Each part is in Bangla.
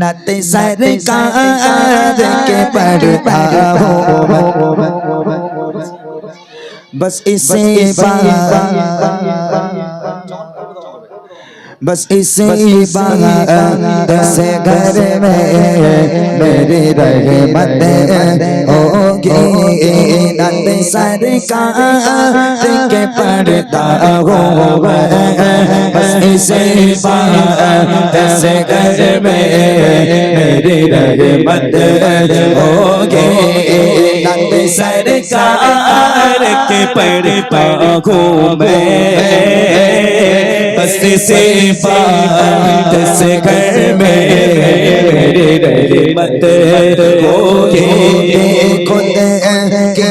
नत सरकार के पढ़ता हो बस इसे बस इसे बात से घर में मेरी रहमत होगी। सरकार के पढ़ता हो इसे से घर में मेरी रहमत होगी नंद सरकार के पढ़ता हूँ बस से बात घर में मेरे रहमत होगी खुद के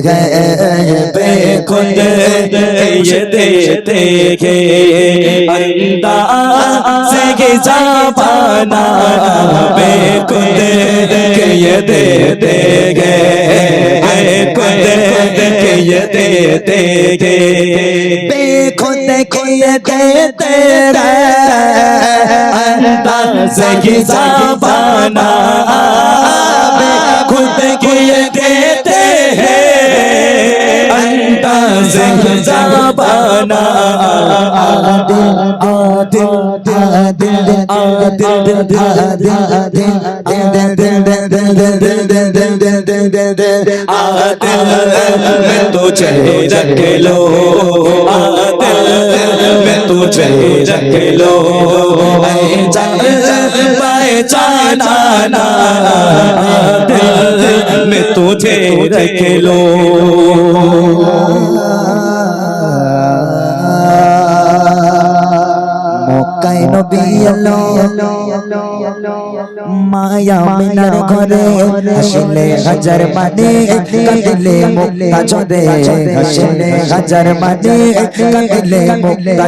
गए पे खुद ये देते गे अंदा से पे खुद ये देते गे खुद ये देते गे पे खुद ये देते अंदा से जापाना खुद ये देते जापाना आदिल आदिल लो आदिल मैं तुझे रख लो। जाना रख लो। মক্কায় নবী এলো মায়া মিনার ঘরে হাসিলে হাজার মানে কাঁদিলে হাসিলে হাজার মানে কাঁদিলে মুক্তা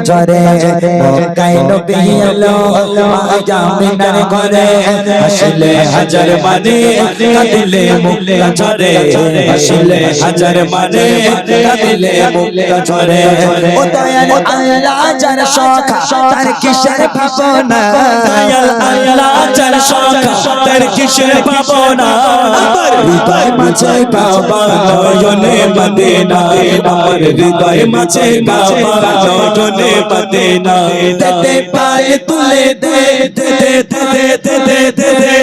ঘরে হাসিলে হাজার মানে কাঁদিলে হাসিলে হাজার মানে কাঁদিলে মুক্তা শখা, তার কিসের পাবো না আল্লাহ চার সকার কিসের পাবো না আমার হৃদয় মাঝে বাবা নয়নে বন্দে না। আমার হৃদয় মাঝে বাবা তুলে দে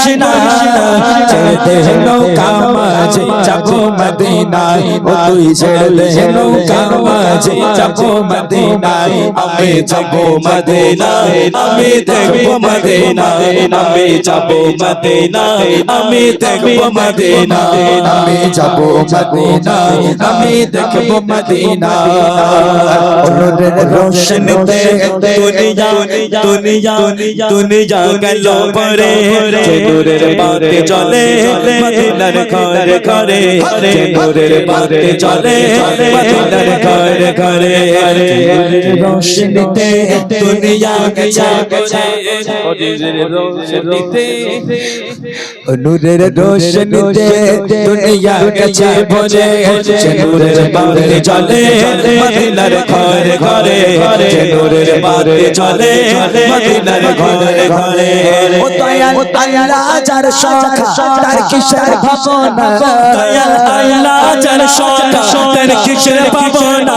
করিস না ছেড়ে দে নৌকা মাঝে যাব মদিনায়। ও তুই ছেড়ে দে নৌকা মাঝে যাব মদিনায়। আমি যাব মদিনায় আমি দেখব মদিনায়। আমি যাব মদিনায় আমি দেখব মদিনায়। আমি যাব মদিনায় আমি দেখব মদিনায়। অনুরের দুনিয়া দুনিয়া দুনিয়া গেল পরে। নূরের বাতি চলে মদিনার ঘরে ঘরে যে নূরের বাতি চলে মদিনার ঘরে ঘরে রোশনীতে দুনিয়া গেছে নূরের রোশনীতে দুনিয়া গেছে ভরে যে নূরের বাতি চলে মদিনার ঘরে ঘরে যে নূরের বাতি চলে মদিনার ঘরে ঘরে ও দয়াল আল্লাহ যার শাখা তার কিসের ভাবনা? দয়াল আল্লাহ যার শাখা তার কিসের ভাবনা?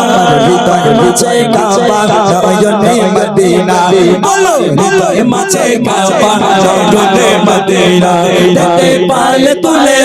আমার হৃদয় মাঝে কাবা নয়নে মদিনা। বলো হৃদয় মাঝে কাবা নয়নে মদিনা। পাল তুলে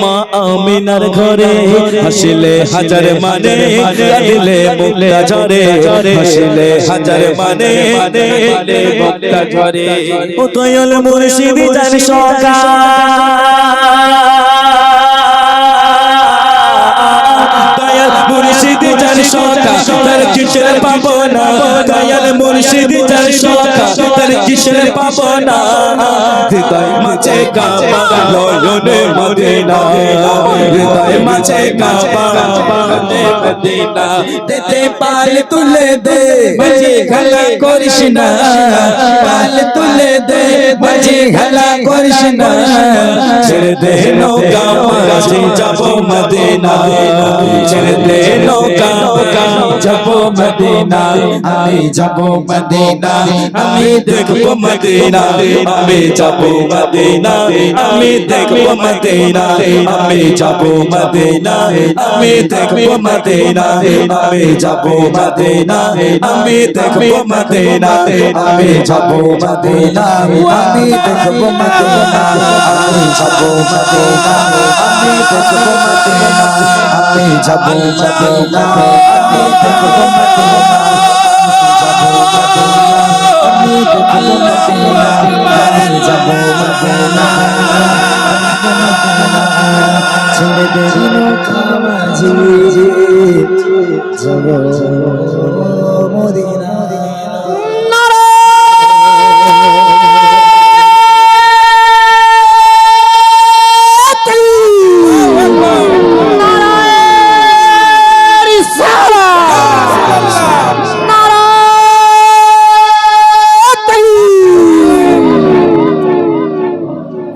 মা আমিনার ঘরে হাসিলে হাজার মানে কাঁদিলে মুক্তা ঝরে। হাসিলে হাজার মানে মুক্তা ঝরে। ও দয়াল মুর্শিদি জান সকা মুর্শিদি জান সকা তার কিসের কিসের পাবো না দয়াল মুর্শিদ তার কিসের পাবো না, হৃদয় মাঝে কাবা নয়নে মদিনা, হৃদয় মাঝে কাবা মদিনা। দেতে পাল তুলে দে, মাঝে খেলা করিস না। পাল তুলে দে, মাঝে খেলা করিস না। ছেড়ে দে নৌকা, মাঝে যাব মদিনা। ছেড়ে দে নৌকা যাব মদিনা। আমি যাব মদিনা, আমি দেখব মদিনা আমি যাব মদিনা আমি দেখব মদিনা আমি যাব মদিনা আমি দেখব মদিনা আমি যাব মদিনা আমি দেখব মদিনা আমি যাব মদিনা আমি দেখব মদিনা আমি যাব মদিনা আমি দেখব মদিনা আমি যাব মদিনা আমি দেখব মদিনা ছেড়ে দে